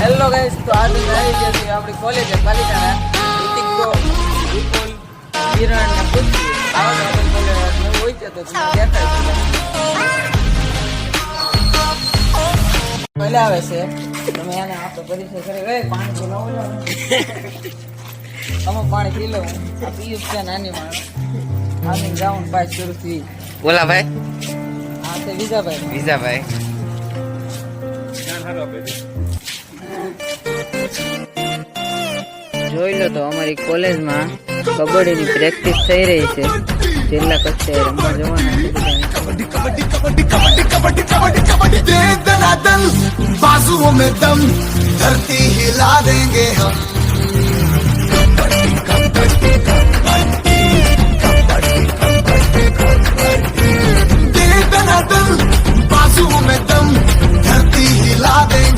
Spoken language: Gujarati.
હેલો ગાઈસ તો આજે આવી ગયા છીએ આપણી કોલેજે પાલિકાના ઋતિક વિપુલ કિરણ ને પૃથ્વી આવા આપણી કોલેજ નવું હોય છે તો તમને દેખાય પહેલા આવે છે. તમે એને આપણો પરિચય કરી ગઈ પાણી પીલો અમે તમે પાણી પી લો. આ પિયુષ છે નાની માણસ. આની જાઉન પાસ શરૂ થઈ. બોલા ભાઈ. હા તે વિજાભાઈ. વિઝાભાઈ જોઈ લો તો અમારી કોલેજમાં કબડ્ડીની પ્રેક્ટિસ થઈ રહી છે. જિલ્લા કક્ષાએ રમવા જવાના બાજુઓ મેં દમ, ધરતી હિલા